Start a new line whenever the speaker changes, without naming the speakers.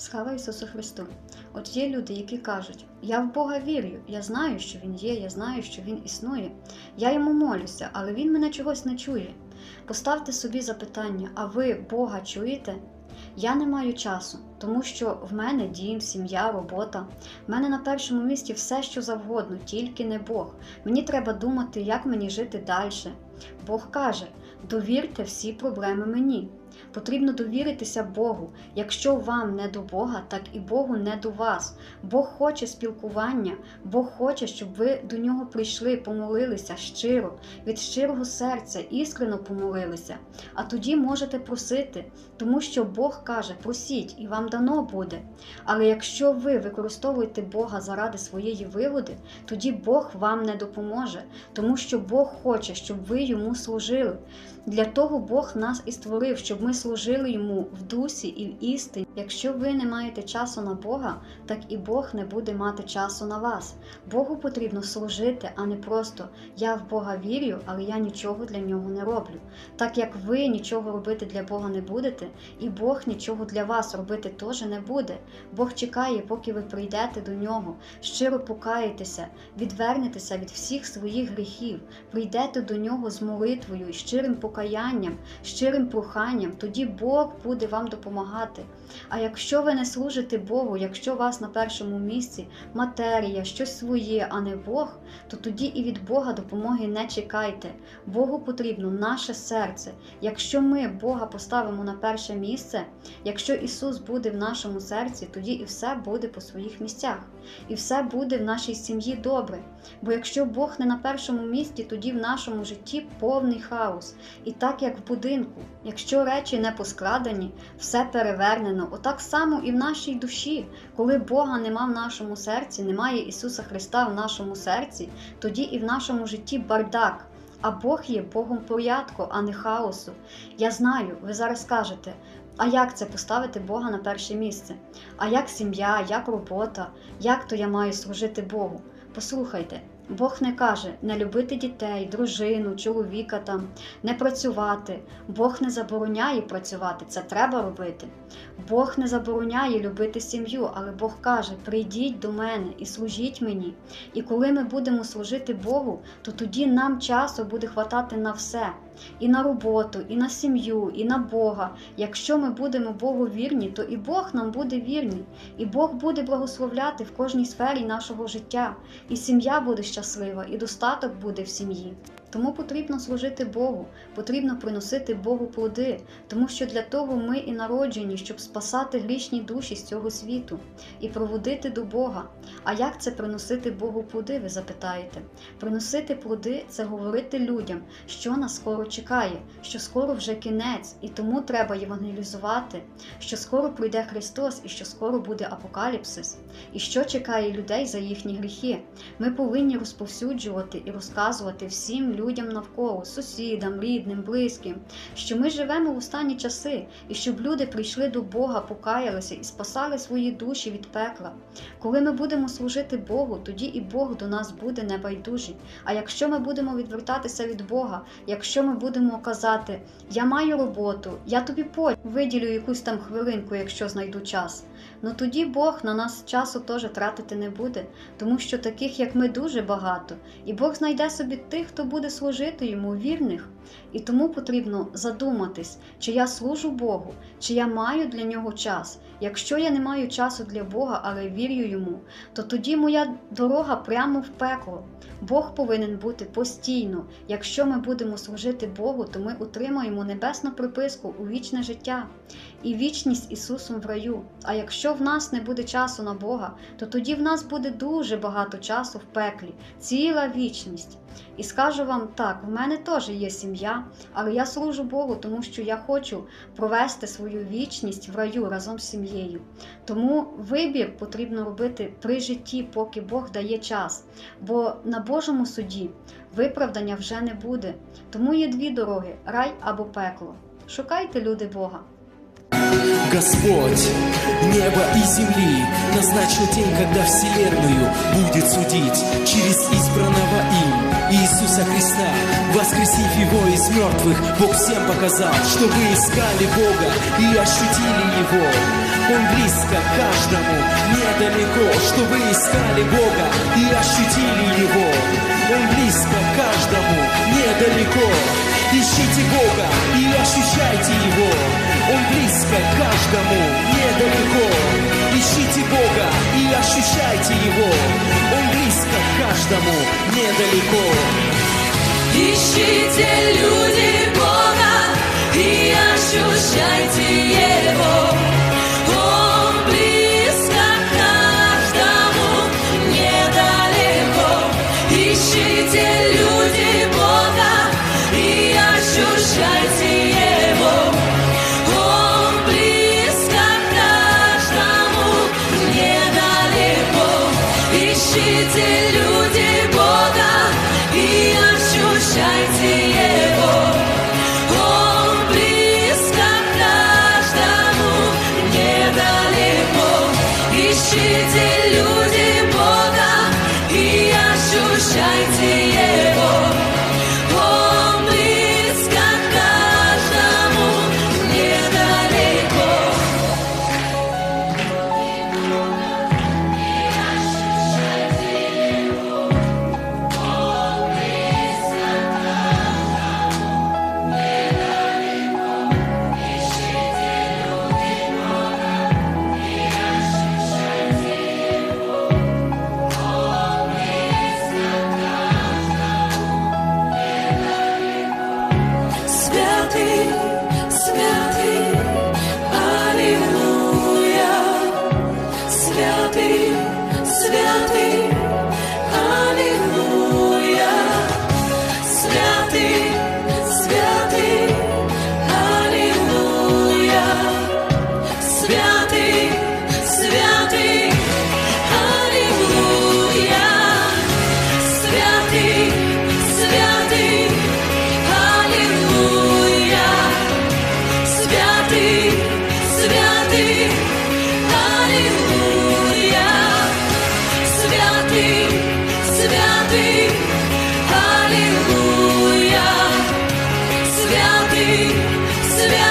Слава Ісусу Христу! От є люди, які кажуть: Я в Бога вірю, я знаю, що Він є, я знаю, що Він існує. Я йому молюся, але Він мене чогось не чує. Поставте собі запитання: а ви Бога чуєте? Я не маю часу, тому що в мене дім, сім'я, робота. В мене на першому місці все, що завгодно, тільки не Бог. Мені треба думати, як мені жити далі. Бог каже: довірте всі проблеми мені. Потрібно довіритися Богу. Якщо вам не до Бога, так і Богу не до вас. Бог хоче спілкування, Бог хоче, щоб ви до нього прийшли, помолилися щиро, від щирого серця, іскрено помолилися. А тоді можете просити, тому що Бог каже: просіть, і вам дано буде. Але якщо ви використовуєте Бога заради своєї вигоди, тоді Бог вам не допоможе, тому що Бог хоче, щоб ви йому служили. Для того Бог нас і створив, щоб ми служили йому в дусі і в істині. Якщо ви не маєте часу на Бога, так і Бог не буде мати часу на вас. Богу потрібно служити, а не просто я в Бога вірю, але я нічого для нього не роблю. Так як ви нічого робити для Бога не будете, і Бог нічого для вас робити теж не буде. Бог чекає, поки ви прийдете до нього, щиро покаєтеся, відвернетеся від всіх своїх гріхів, прийдете до нього з молитвою щирим покаянням, щирим проханням, тоді Бог буде вам допомагати. А якщо ви не служите Богу, якщо у вас на першому місці матерія, щось своє, а не Бог, то тоді і від Бога допомоги не чекайте. Богу потрібно наше серце. Якщо ми Бога поставимо на перше місце, якщо Ісус буде в нашому серці, тоді і все буде по своїх місцях, і все буде в нашій сім'ї добре. Бо якщо Бог не на першому місці, тоді в нашому житті повний хаос. І так як в будинку, якщо речі не поскладені, все перевернено, отак само і в нашій душі, коли Бога нема в нашому серці, немає Ісуса Христа в нашому серці, тоді і в нашому житті бардак. А Бог є Богом порядку, а не хаосу. Я знаю, ви зараз скажете, а як це поставити Бога на перше місце? А як сім'я, як робота, як то я маю служити Богу? Послухайте, Бог не каже не любити дітей, дружину, чоловіка там, не працювати. Бог не забороняє працювати, це треба робити. Бог не забороняє любити сім'ю, але Бог каже: прийдіть до мене і служіть мені. І коли ми будемо служити Богу, то тоді нам часу буде хватати на все. І на роботу, і на сім'ю, і на Бога. Якщо ми будемо Богу вірні, то і Бог нам буде вірний, і Бог буде благословляти в кожній сфері нашого життя, і сім'я буде щаслива, і достаток буде в сім'ї. Тому потрібно служити Богу, потрібно приносити Богу плоди, тому що для того ми і народжені, щоб спасати грішні душі з цього світу і проводити до Бога. А як це приносити Богу плоди, ви запитаєте? Приносити плоди це говорити людям, що нас скоро чекає, що скоро вже кінець, і тому треба євангелізувати, що скоро прийде Христос і що скоро буде апокаліпсис, і що чекає людей за їхні гріхи. Ми повинні розповсюджувати і розказувати всім людям навколо, сусідам, рідним, близьким, що ми живемо в останні часи, і щоб люди прийшли до Бога, покаялися і спасали свої душі від пекла. Коли ми будемо служити Богу, тоді і Бог до нас буде небайдужий. А якщо ми будемо відвертатися від Бога, якщо ми будемо казати, я маю роботу, я тобі потім виділю якусь там хвилинку, якщо знайду час, ну тоді Бог на нас часу теж тратити не буде, тому що таких, як ми, дуже багато, і Бог знайде собі тих, хто буде служити йому вірних. І тому потрібно задуматись, чи я служу Богу, чи я маю для нього час. Якщо я не маю часу для Бога, але вірю йому, то тоді моя дорога прямо в пекло. Бог повинен бути постійно. Якщо ми будемо служити Богу, то ми отримаємо небесну приписку у вічне життя і вічність Ісусом в раю. А якщо в нас не буде часу на Бога, то тоді в нас буде дуже багато часу в пеклі, ціла вічність. І скажу вам так: в мене теж є сім'я, але я служу Богу, тому що я хочу провести свою вічність в раю разом з сім'єю. Тому вибір потрібно робити при житті, поки Бог дає час. Бо на Божому суді виправдання вже не буде. Тому є дві дороги рай або пекло. Шукайте люди Бога.
Господь неба и земли назначил день, когда Вселенную будет судить через избранного им Иисуса Христа. Воскресив Его из мертвых, Бог всем показал, что вы искали Бога и ощутили Его. Он близко каждому, недалеко, что вы искали Бога и ощутили Его. Он близко каждому, недалеко. Ищите Бога и ощущайте Его. Он близко каждому, недалеко. Ищите Бога и ощущайте Его. Каждому, недалеко.
Ищите люди свят.